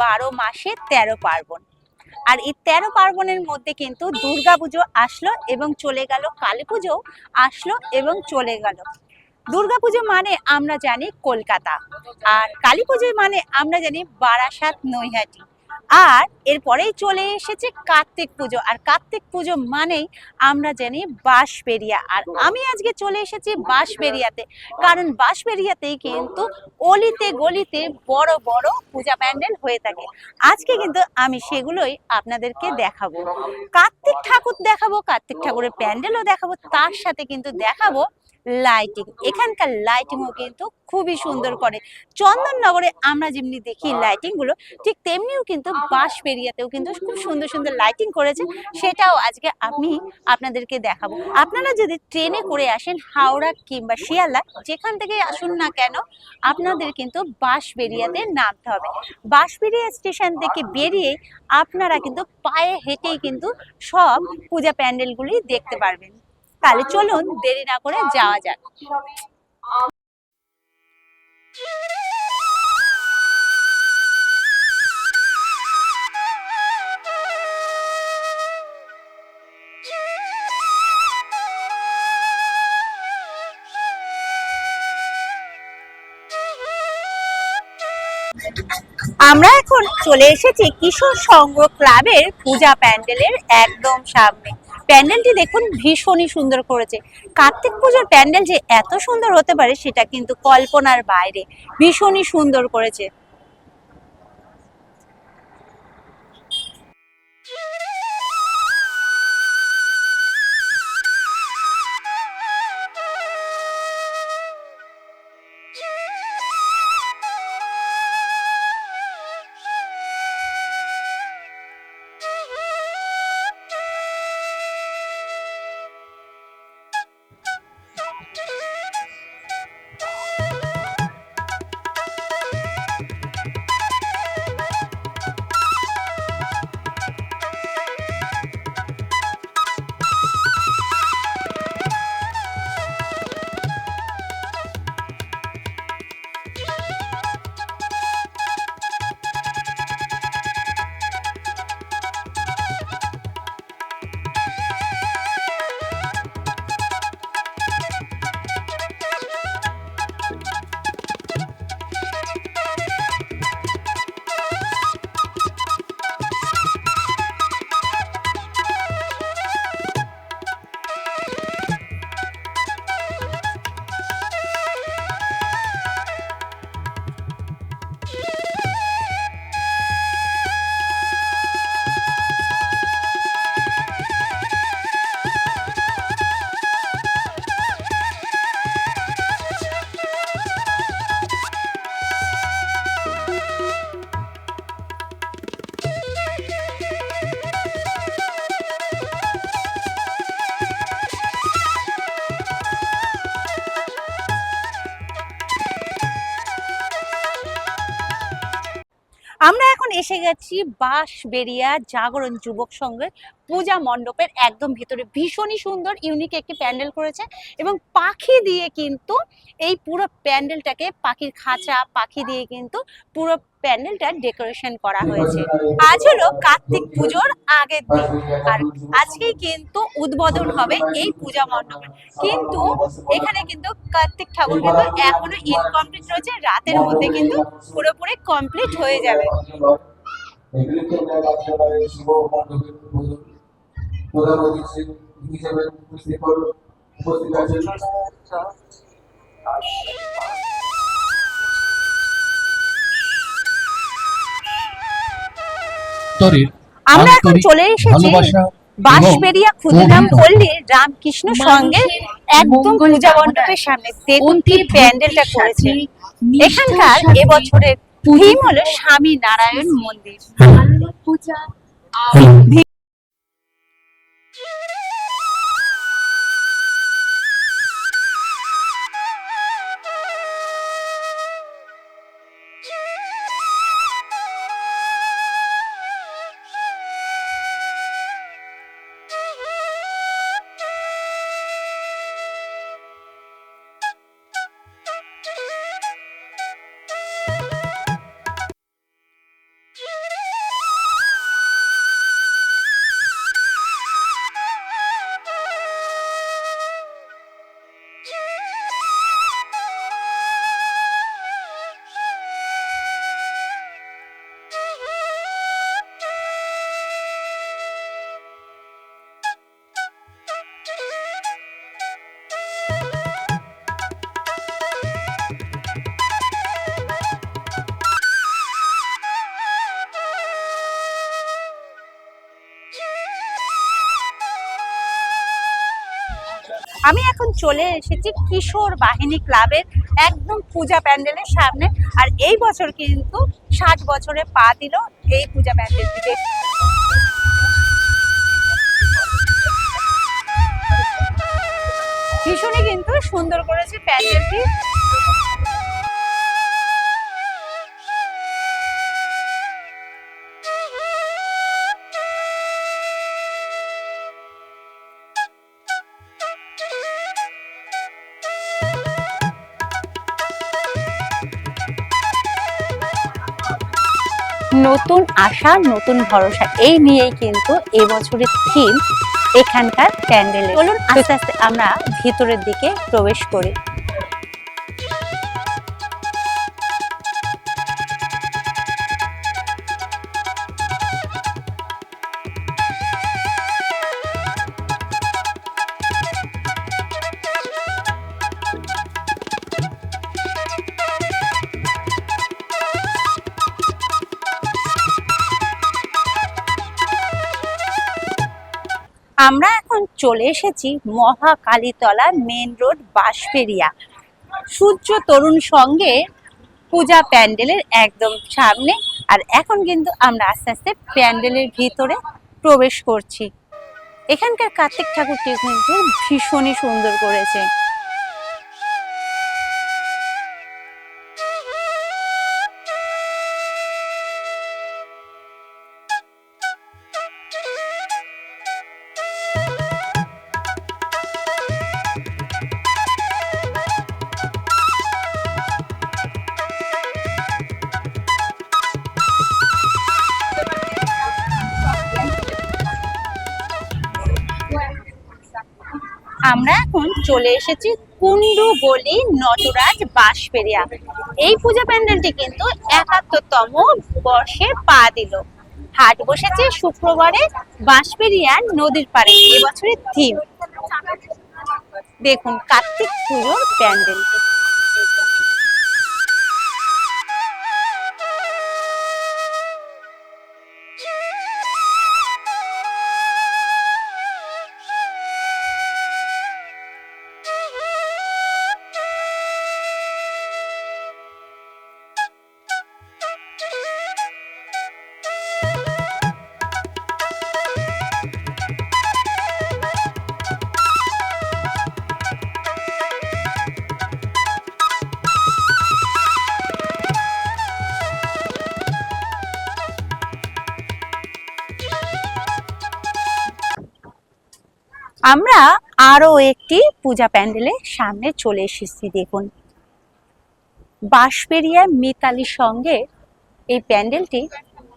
বারো মাসে তেরো পার্বণ। আর এই তেরো পার্বণের মধ্যে কিন্তু দুর্গাপুজো আসলো এবং চলে গেল কালী পুজো আসলো এবং চলে গেল। দুর্গাপুজো মানে আমরা জানি কলকাতা, আর কালী পুজো মানে আমরা জানি বারাসাত নৈহাটি। আর এরপরেই চলে এসেছে কার্তিক পুজো। আর কার্তিক পুজো মানেই আমরা জানি বাঁশবেরিয়া আর আমি আজকে চলে এসেছি বাঁশবেরিয়াতে কারণ বাঁশবেরিয়াতেই কিন্তু অলিতে গলিতে বড় বড় পূজা প্যান্ডেল হয়ে থাকে। আজকে কিন্তু আমি সেগুলোই আপনাদেরকে দেখাবো। কার্তিক ঠাকুর দেখাবো, কার্তিক ঠাকুরের প্যান্ডেলও দেখাবো, তার সাথে কিন্তু দেখাবো লাইটিং এখানকার লাইটিংও কিন্তু খুবই সুন্দর করে। চন্দননগরে আমরা যেমনি দেখি লাইটিংগুলো ঠিক তেমনিও কিন্তু বাঁশবেরিয়াতেও কিন্তু খুব সুন্দর সুন্দর লাইটিং করেছে। সেটাও আজকে আমি আপনাদেরকে দেখাবো। আপনারা যদি ট্রেনে করে আসেন হাওড়া কিংবা শিয়ালদা, যেখান থেকে আসুন না কেন, আপনাদের কিন্তু বাঁশবেরিয়াতে নামতে হবে। বাঁশবেরিয়া স্টেশন থেকে বেরিয়ে আপনারা কিন্তু পায়ে হেঁটেই কিন্তু সব পূজা প্যান্ডেলগুলি দেখতে পারবেন। তাহলে চলুন দেরি না করে যাওয়া যাক। আমরা এখন চলে এসেছি কিশোর সংঘ ক্লাবের পূজা প্যান্ডেলের একদম সামনে। প্যান্ডেলটি দেখুন ভীষণই সুন্দর করেছে। কার্তিক পুজোর প্যান্ডেল যে এত সুন্দর হতে পারে, সেটা কিন্তু কল্পনার বাইরে। ভীষণই সুন্দর করেছে। এসে গেছি বাঁশবেরিয়া জাগরণ যুবক সংঘের পূজা মণ্ডপের একদম ভিতরে। ভীষণই সুন্দর ইউনিক একটি প্যান্ডেল করেছে এবং পাখি দিয়ে কিন্তু এই পুরো প্যান্ডেলটাকে, পাখির খাঁচা, পাখি দিয়ে কিন্তু পুরো প্যান্ডেলটা ডেকোরেশন করা হয়েছে। আজ হলো কার্তিক পুজোর আগের দিন আর আজকেই কিন্তু উদ্বোধন হবে এই পূজা মণ্ডপের কিন্তু এখানে কিন্তু কার্তিক ঠাকুর কিন্তু এখনও ইনকমপ্লিট রয়েছে, রাতের মধ্যে কিন্তু পুরোপুরি কমপ্লিট হয়ে যাবে। আমরা রাজ্যসভায় শুভ মণ্ডপের প্রধান অতিথি হিসেবে উপস্থিত উপস্থিত আছেন আমরা এখন চলে এসেছি বাঁশবেরিয়া ক্ষুদিরাম। পল্লীর রামকৃষ্ণ সঙ্গে একদম পূজা মণ্ডপের সামনে কি প্যান্ডেলটা করেছে এখানকার এবছরের থিম হলো স্বামী নারায়ণ মন্দির। আমি এখন চলে এসেছি কিশোর বাহিনী ক্লাবের একদম পূজা প্যান্ডেলের সামনে। আর এই বছর কিন্তু ষাট বছরে পা দিল এই পূজা প্যান্ডেলটিকে ভীষণই কিন্তু সুন্দর করেছে প্যান্ডেলটি। নতুন আশা, নতুন ভরসা, এই নিয়েই কিন্তু এবছরের থিম এখানকার প্যান্ডেলে চলুন আস্তে আস্তে আমরা ভিতরের দিকে প্রবেশ করি। আমরা এখন চলে এসেছি মহাকালীতলা মেন রোড বাঁশপেরিয়া সূর্য তরুণ সঙ্গে পূজা প্যান্ডেলের একদম সামনে, আর এখন কিন্তু আমরা আস্তে আস্তে প্যান্ডেলের ভিতরে প্রবেশ করছি। এখানকার কার্তিক ঠাকুরকে কিন্তু ভীষণই সুন্দর করেছে। আমরা এখন চলে এসেছি কুন্ডু বলি নটরাজ বাঁশপেরিয়া এই পূজা প্যান্ডেলটি কিন্তু একাত্তরতম বর্ষে পা দিল। হাট বসেছে শুক্রবারে বাঁশপেরিয়ার নদীর পাড়ে এবছরের থিম দেখুন কার্তিক পুজোর প্যান্ডেল। আমরা আরও একটি পূজা প্যান্ডেলের সামনে চলে এসেছি, দেখুন। বাঁশবেরিয়া মিতালির সঙ্গে এই প্যান্ডেলটি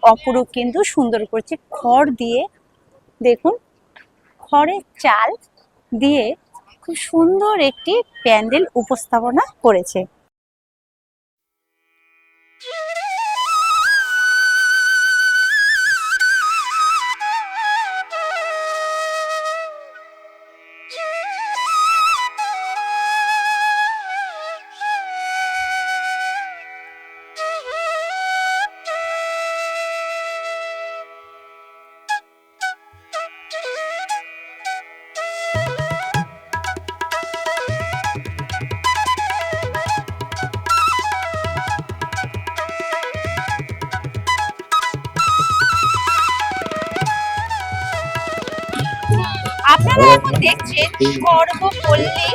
অপরূপ কিন্তু সুন্দর করছে। খড় দিয়ে, দেখুন, খড়ের চাল দিয়ে খুব সুন্দর একটি প্যান্ডেল উপস্থাপনা করেছে। এখন দেখছেন সর্বপল্লী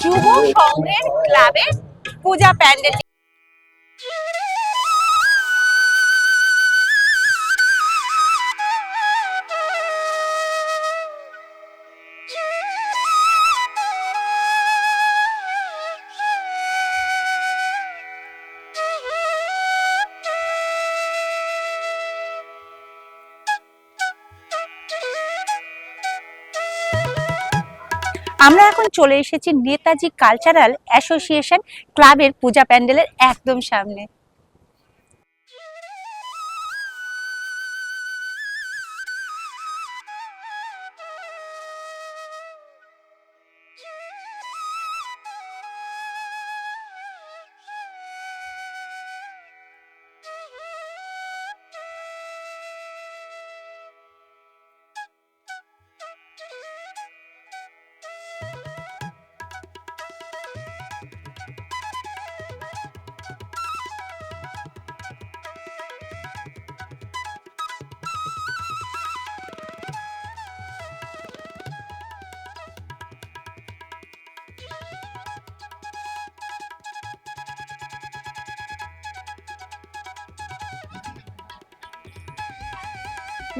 যুব সংঘের ক্লাবের পূজা প্যান্ডেল আমরা এখন চলে এসেছি নেতাজি কালচারাল অ্যাসোসিয়েশন ক্লাবের পূজা প্যান্ডেলের একদম সামনে।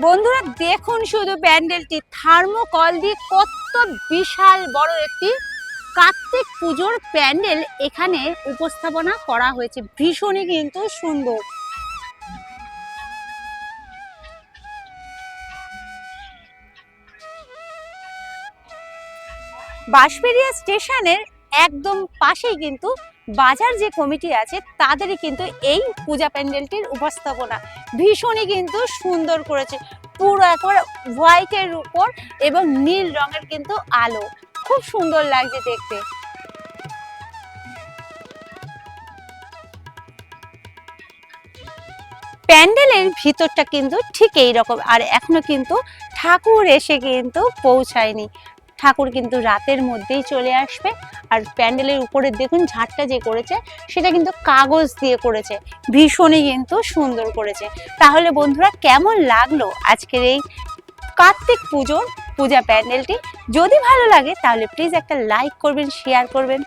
বন্ধুরা, দেখুন শুধু প্যান্ডেলটি। থার্মোকল দিয়ে কত বিশাল বড় একটি কার্তিক পুজোর প্যান্ডেল এখানে উপস্থাপনা করা হয়েছে। ভীষণই কিন্তু সুন্দর। বাঁশবেড়িয়া স্টেশনের একদম পাশেই কিন্তু বাজার যে কমিটি আছে, তাদেরই কিন্তু এই পূজা প্যান্ডেলটির উপস্থাপনা। ভীষণই কিন্তু সুন্দর করেছে। পুরো একবার হোয়াইটের উপর এবং নীল রঙের কিন্তু আলো। খুব সুন্দর লাগছে দেখতে। প্যান্ডেলের ভিতরটা কিন্তু ঠিক এই রকম আর এখনও কিন্তু ঠাকুর এসে কিন্তু পৌঁছায়নি। ঠাকুর কিন্তু রাতের মধ্যেই চলে আসবে। আর প্যান্ডেলের উপরে দেখুন ঝাড়টা যে করেছে, সেটা কিন্তু কাগজ দিয়ে করেছে। ভীষণই কিন্তু সুন্দর করেছে। তাহলে বন্ধুরা, কেমন লাগল আজকের এই কার্তিক পুজোর পূজা প্যান্ডেলটি? যদি ভালো লাগে, তাহলে প্লিজ একটা লাইক করবেন শেয়ার করবেন।